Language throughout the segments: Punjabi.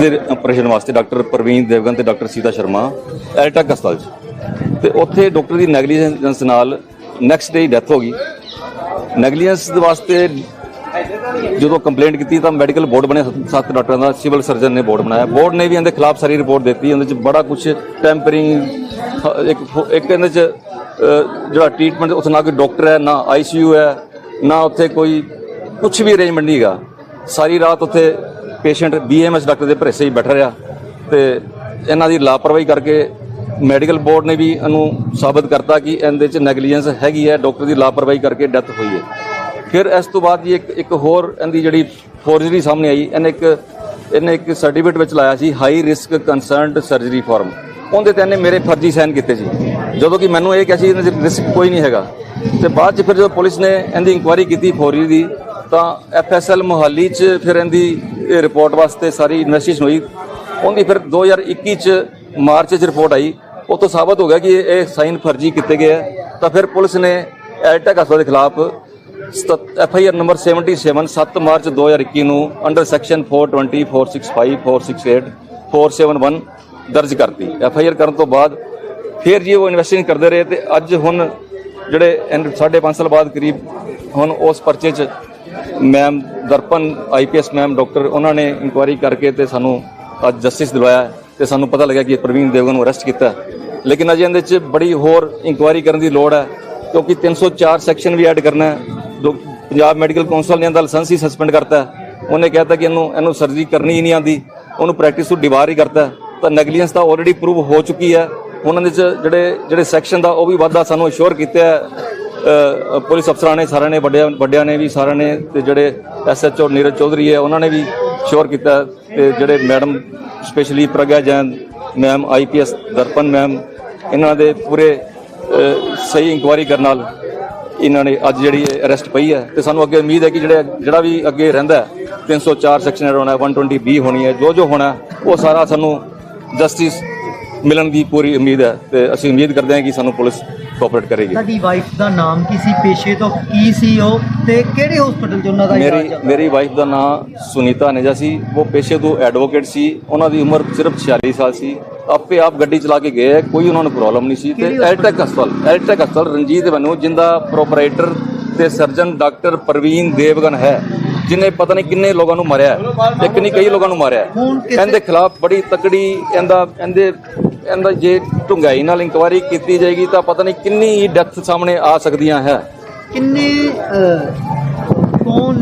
ਦੇ ਆਪਰੇਸ਼ਨ ਵਾਸਤੇ ਡਾਕਟਰ ਪ੍ਰਵੀਨ ਦੇਵਗਨ ਤੇ ਡਾਕਟਰ ਸੀਤਾ ਸ਼ਰਮਾ ਐਲਟੈਕ ਹਸਪਤਾਲ 'ਚ। ਤੇ ਉੱਥੇ ਡਾਕਟਰ ਦੀ ਨੈਗਲੀਜੈਂਸ ਨਾਲ ਨੈਕਸਟ ਡੇ ਡੈਥ ਹੋ ਗਈ। ਨੈਗਲੀਜੈਂਸ ਦੇ ਵਾਸਤੇ ਜਦੋਂ ਕੰਪਲੇਂਟ ਕੀਤੀ ਤਾਂ ਮੈਡੀਕਲ ਬੋਰਡ ਬਣਿਆ ਸੱਤ- ਸੱਤ ਡਾਕਟਰਾਂ ਦਾ ਸਿਵਲ ਸਰਜਨ ਨੇ ਬੋਰਡ ਬਣਾਇਆ। ਬੋਰਡ ਨੇ ਵੀ ਇਹਦੇ ਖਿਲਾਫ ਸਾਰੀ ਰਿਪੋਰਟ ਦਿੱਤੀ ਉਹਦੇ ਚ ਬੜਾ ਕੁਝ ਟੈਂਪਰਿੰਗ ਇੱਕ ਇੱਕ ਇਹਦੇ ਚ ਜਿਹੜਾ ਟ੍ਰੀਟਮੈਂਟ ਉੱਥੇ ਨਾ ਕੋਈ ਡਾਕਟਰ ਹੈ, ਨਾ ਆਈਸੀਯੂ ਹੈ, ਨਾ ਉੱਥੇ ਕੋਈ ਕੁਝ ਵੀ ਅਰੇਂਜਮੈਂਟ ਨਹੀਂ ਹੈਗਾ। ਸਾਰੀ ਰਾਤ ਉੱਥੇ ਪੇਸ਼ੈਂਟ ਬੀਐਮਐਸ ਡਾਕਟਰ ਦੇ ਭਰੇਸੇ ਹੀ ਬੈਠਾ ਰਿਹਾ ਤੇ ਇਹਨਾਂ ਦੀ ਲਾਪਰਵਾਹੀ ਕਰਕੇ ਮੈਡੀਕਲ ਬੋਰਡ ਨੇ ਵੀ ਇਹਨੂੰ ਸਾਬਤ ਕਰਤਾ ਕਿ ਇਹਦੇ ਚ ਨੈਗਲੀਜੈਂਸ ਹੈਗੀ ਹੈ, ਡਾਕਟਰ ਦੀ ਲਾਪਰਵਾਹੀ ਕਰਕੇ ਡੈਥ ਹੋਈ ਹੈ। ਫਿਰ ਇਸ ਤੋਂ ਬਾਅਦ ਜੀ ਇੱਕ ਇੱਕ ਹੋਰ ਇਹਦੀ ਜਿਹੜੀ ਫੋਰਜਰੀ ਸਾਹਮਣੇ ਆਈ, ਇਹਨੇ ਇੱਕ ਇਹਨੇ ਇੱਕ ਸਰਟੀਫਿਕੇਟ ਵਿੱਚ ਲਾਇਆ ਸੀ high risk concerned surgery form ਉਹਦੇ ਤੇ ਇਹਨੇ ਮੇਰੇ ਫਰਜ਼ੀ ਸਾਈਨ ਕੀਤੇ ਸੀ। ਜਦੋਂ ਕਿ ਮੈਨੂੰ ਇਹ ਕਿਹਾ ਸੀ ਇਹਨਾਂ ਇਹਦੇ ਰਿਸਕ ਕੋਈ ਨਹੀਂ ਹੈਗਾ। ਤੇ ਬਾਅਦ ਚ ਫਿਰ ਜਦੋਂ ਪੁਲਿਸ ਨੇ ਇਹਦੀ ਇਨਕੁਆਇਰੀ ਕੀਤੀ ਫੌਰੀ ਦੀ, ਤਾਂ ਐਫਐਸਐਲ ਮੁਹਾਲੀ ਚ ਫਿਰ ਇਹਦੀ ਰਿਪੋਰਟ ਵਾਸਤੇ ਸਾਰੀ ਇਨਵੈਸਟੀਗੇਸ਼ਨ ਹੋਈ। ਉਹਦੀ ਫਿਰ 2021 ਚ ਮਾਰਚ ਚ ਰਿਪੋਰਟ ਆਈ। ਉਹ ਤੋਂ ਸਾਬਤ ਹੋ ਗਿਆ ਕਿ ਇਹ ਸਾਈਨ ਫਰਜ਼ੀ ਕੀਤੇ ਗਏ ਹੈ ਤਾਂ ਫਿਰ ਪੁਲਿਸ ਨੇ ਐਲਟੈਕ ਹਸਪਤਾਲ ਦੇ ਖਿਲਾਫ F I R number 77 7 March 2021 ਨੂੰ ਅੰਡਰ ਸੈਕਸ਼ਨ 420 465 468 471 ਦਰਜ ਕਰਤੀ। ਐਫ ਆਈ ਆਰ ਕਰਨ ਤੋਂ ਬਾਅਦ ਫਿਰ ਜੀ ਉਹ ਇਨਵੈਸਟੀਗੇਸ਼ਨ ਕਰਦੇ ਰਹੇ ਤੇ ਅੱਜ ਹੁਣ ਜਿਹੜੇ ਇਨ- ਸਾਢੇ ਪੰਜ ਸਾਲ ਬਾਅਦ ਕਰੀਬ ਹੁਣ ਉਸ ਪਰਚੇ 'ਚ ma'am Darpan IPS ma'am doctor ਉਹਨਾਂ ਨੇ ਇਨਕੁਆਇਰੀ ਕਰਕੇ ਤੇ ਸਾਨੂੰ ਅੱਜ ਜਸਟਿਸ ਦਿਵਾਇਆ ਹੈ ਤੇ ਸਾਨੂੰ ਪਤਾ ਲੱਗਿਆ ਕਿ ਪ੍ਰਵੀਨ ਦੇਵਗਨ ਨੂੰ ਅਰੈਸਟ ਕੀਤਾ। ਲੇਕਿਨ ਅਜੇ ਇਹਦੇ 'ਚ ਬੜੀ ਹੋਰ ਇਨਕੁਆਇਰੀ ਕਰਨ ਦੀ ਲੋੜ ਹੈ ਕਿਉਂਕਿ 304 ਸੈਕਸ਼ਨ ਵੀ ਐਡ ਕਰਨਾ ਹੈ। ਦੋ- ਪੰਜਾਬ ਮੈਡੀਕਲ ਕੌਂਸਲ ਨੇ ਇਹਦਾ ਲਾਇਸੈਂਸ ਹੀ ਸਸਪੈਂਡ ਕਰਤਾ ਹੈ। ਉਹਨੇ ਕਹਿਤਾ ਕਿ ਇਹਨੂੰ ਇਹਨੂੰ ਸਰਜਰੀ ਕਰਨੀ ਹੀ ਨਹੀਂ ਆਂਦੀ ਉਹਨੂੰ ਪ੍ਰੈਕਟਿਸ ਤੋਂ ਡਿਵਾਰ ਹੀ ਕਰਤਾ ਤਾਂ ਨੈਗਲੀਜੈਂਸ ਤਾਂ ਆਲਰੇਡੀ ਪ੍ਰੂਵ ਹੋ ਚੁੱਕੀ ਹੈ। ਉਹਨਾਂ ਦੇ 'ਚ ਜਿਹੜੇ ਜਿਹੜੇ ਸੈਕਸ਼ਨ ਦਾ ਉਹ ਵੀ ਵਾਧਾ ਸਾਨੂੰ ਅਸ਼ੋਰ ਕੀਤਾ ਹੈ। ਪੁਲਿਸ ਅਫਸਰਾਂ ਨੇ ਸਾਰਿਆਂ ਨੇ ਵੱਡਿਆਂ ਵੱਡਿਆਂ ਨੇ ਵੀ ਸਾਰਿਆਂ ਨੇ ਤੇ ਜਿਹੜੇ ਐਸਐਚਓ ਨੀਰਜ ਚੌਧਰੀ ਹੈ ਉਹਨਾਂ ਨੇ ਵੀ ਸ਼ੋਰ ਕੀਤਾ ਹੈ। ਤੇ ਜਿਹੜੇ madam specially Pragya Jain ma'am IPS Darpan ma'am ਇਹਨਾਂ ਦੇ ਪੂਰੇ ਸਹੀ ਇਨਕੁਆਇਰੀ ਕਰਨ ਨਾਲ ਇਹਨਾਂ ਨੇ ਅੱਜ ਜਿਹੜੀ ਅਰੈਸਟ ਪਈ ਹੈ। ਤੇ ਸਾਨੂੰ ਅੱਗੇ ਉਮੀਦ ਹੈ ਕਿ ਜਿਹੜੇ ਜਿਹੜਾ ਵੀ ਅੱਗੇ ਰਹਿੰਦਾ ਹੈ, 304 ਸੈਕਸ਼ਨ ਐਡ ਹੋਣਾ 120 ਬੀ ਹੋਣੀ ਹੈ ਜੋ ਜੋ ਹੋਣਾ ਉਹ ਸਾਰਾ ਸਾਨੂੰ ਜਸਟਿਸ ਮਿਲਣ ਦੀ ਪੂਰੀ ਉਮੀਦ ਹੈ ਤੇ ਅਸੀਂ ਉਮੀਦ ਕਰਦੇ ਹਾਂ ਕਿ ਸਾਨੂੰ ਪੁਲਿਸ ਕੋਆਪਰੇਟ ਕਰੇਗੀ। ਤੁਹਾਡੀ ਵਾਈਫ ਦਾ ਨਾਮ ਕੀ ਸੀ? ਪੇਸ਼ੇ ਤੋਂ ਕੀ ਸੀ ਉਹ? ਤੇ ਕਿਹੜੇ ਹਸਪੀਟਲ 'ਚ ਉਹਨਾਂ ਦਾ ਇਲਾਜ ਮੇਰੀ ਚੱਲਦਾ ਮੇਰੀ ਵਾਈਫ ਦਾ ਨਾਮ ਸੁਨੀਤਾ ਨੇਜਾ ਸੀ। ਉਹ ਪੇਸ਼ੇ ਤੋਂ ਐਡਵੋਕੇਟ ਸੀ। ਉਹਨਾਂ ਦੀ ਉਮਰ ਸਿਰਫ 46 ਸਾਲ ਸੀ। ਆਪੇ ਆਪ ਗੱਡੀ ਚਲਾ ਕੇ ਗਏ ਹੈ, ਕੋਈ ਉਹਨਾਂ ਨੂੰ ਪ੍ਰੋਬਲਮ ਨਹੀਂ ਸੀ। ਤੇ ਕਿਹੜੀ ਐਲਟੈਕ ਹਸਪਤਾਲ ਐਲਟੈਕ ਹਸਪਤਾਲ ਰਣਜੀਤ ਬਨੂ ਜਿੰਦਾ ਪ੍ਰੋਪਰਾਈਟਰ ਤੇ ਸਰਜਨ ਡਾਕਟਰ ਪ੍ਰਵੀਨ ਦੇਵਗਨ ਹੈ। ਜਿਨੇ ਪਤਾ ਨਹੀਂ ਕਿੰਨੇ ਲੋਕਾਂ ਨੂੰ ਮਾਰਿਆ ਹੈ। ਇੱਕ ਨਹੀਂ ਕਈ ਲੋਕਾਂ ਨੂੰ ਮਾਰਿਆ ਇਹਦੇ ਖਿਲਾਫ ਬੜੀ ਤਕੜੀ ਇਹਦਾ ਇਹਦੇ ਇਹਦਾ ਜੇ ਢੁੰਗਾਈ ਨਾਲ ਇਨਕੁਆਇਰੀ ਕੀਤੀ ਜਾਏਗੀ ਤਾਂ ਪਤਾ ਨਹੀਂ ਕਿੰਨੀ ਹੀ ਡੈਥ ਸਾਹਮਣੇ ਆ ਸਕਦੀਆਂ ਹੈ। ਕਿੰਨੇ ਕੌਣ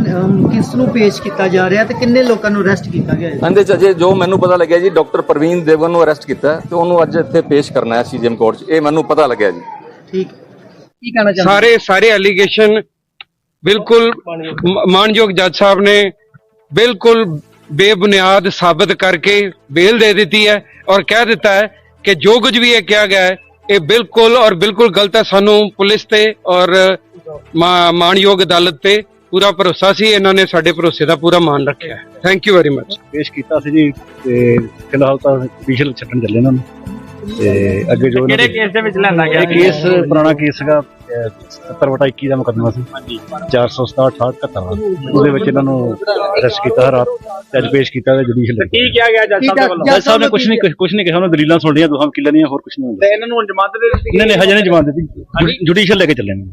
ਕਿਸ ਨੂੰ ਪੇਸ਼ ਕੀਤਾ ਜਾ ਰਿਹਾ ਤੇ ਕਿੰਨੇ ਲੋਕਾਂ ਨੂੰ ਅਰੈਸਟ ਕੀਤਾ ਗਿਆ ਹੈ? ਇਹਦੇ ਚ ਜੋ ਮੈਨੂੰ ਪਤਾ ਲੱਗਿਆ ਜੀ ਡਾਕਟਰ ਪ੍ਰਵੀਨ ਦੇਵਗਨ ਨੂੰ ਅਰੈਸਟ ਕੀਤਾ ਤੇ ਉਹਨੂੰ ਅੱਜ ਇੱਥੇ ਪੇਸ਼ ਕਰਨਾ ਹੈ ਸੀਜੀਐਮ ਕੋਰਟ 'ਚ। ਇਹ ਮੈਨੂੰ ਪਤਾ ਲੱਗਿਆ ਜੀ। ਠੀਕ। ਕੀ ਕਹਿਣਾ ਚਾਹੁੰਦੇ? ਸਾਰੇ ਸਾਰੇ ਐਲੀਗੇਸ਼ਨ ਬਿਲਕੁਲ ਮ- ਮਾਣਯੋਗ ਜੱਜ ਸਾਹਿਬ ਨੇ ਬਿਲਕੁਲ ਬੇਬੁਨਿਆਦ ਸਾਬਤ ਕਰਕੇ ਬੇਲ ਦੇ ਦਿੱਤੀ ਹੈ ਔਰ ਕਹਿ ਦਿੱਤਾ ਹੈ ਕਿ ਜੋ ਕੁਝ ਵੀ ਇਹ ਕਿਹਾ ਗਿਆ ਹੈ, ਇਹ ਬਿਲਕੁਲ ਔਰ ਬਿਲਕੁਲ ਗਲਤ ਹੈ। ਸਾਨੂੰ ਪੁਲਿਸ ਤੇ ਔਰ ਮਾ- ਮਾਣਯੋਗ ਅਦਾਲਤ ਤੇ ਪੂਰਾ ਭਰੋਸਾ ਸੀ। ਇਹਨਾਂ ਨੇ ਸਾਡੇ ਭਰੋਸੇ ਦਾ ਪੂਰਾ ਮਾਨ ਰੱਖਿਆ ਥੈਂਕ ਯੂ ਵੈਰੀ ਮੱਚ ਪੇਸ਼ ਕੀਤਾ ਸੀ ਜੀ ਤੇ ਫਿਲਹਾਲ ਤਾਂ ਜੁਡੀਸ਼ੀਅਲ ਛੱਡਣ ਚੱਲੇ ਇਹਨਾਂ ਨੂੰ। ਤੇ ਅੱਗੇ ਜੋ ਕਿਹੜੇ ਕੇਸ ਦੇ ਵਿੱਚ ਲੈਂਦਾ ਗਿਆ ਇਹ ਕੇਸ ਪੁਰਾਣਾ ਕੇਸ ਸੀਗਾ 70 ਵਟਾ 21 ਦਾ ਮੁਕੱਦਮਾ ਸੀ। 467 78 ਉਹਦੇ ਵਿੱਚ ਇਹਨਾਂ ਨੂੰ ਅਰੈਸਟ ਕੀਤਾ ਰਾਤ ਤੇ ਅੱਜ ਪੇਸ਼ ਕੀਤਾ ਤੇ ਜੁਡੀਸ਼ੀਅਲ ਕੀ ਕੀ ਜੱਜ ਜੱਜ ਸਾਹਿਬ ਨੇ ਕੁਝ ਨਹੀਂ ਕੁਝ ਨਹੀਂ ਕਿਹਾ ਉਹਨਾਂ ਦਲੀਲਾਂ ਸੁਣ ਲਈਆਂ ਦੋਹਾਂ ਵਕੀਲਾਂ ਦੀਆਂ ਹੋਰ ਕੁਝ ਨਹੀਂ ਹੁੰਦਾ। ਇਹਨਾਂ ਨੂੰ ਜ਼ਮਾਨਤ ਦੇ ਦਿੱਤੀ ਇਹਨਾਂ ਨੇ ਹਜੇ ਨਹੀਂ ਜਮਾਨਤ ਦਿੱਤੀ। ਜੁਡੀਸ਼ੀਅਲ ਲੈ ਕੇ ਚੱਲੇ ਨੇ।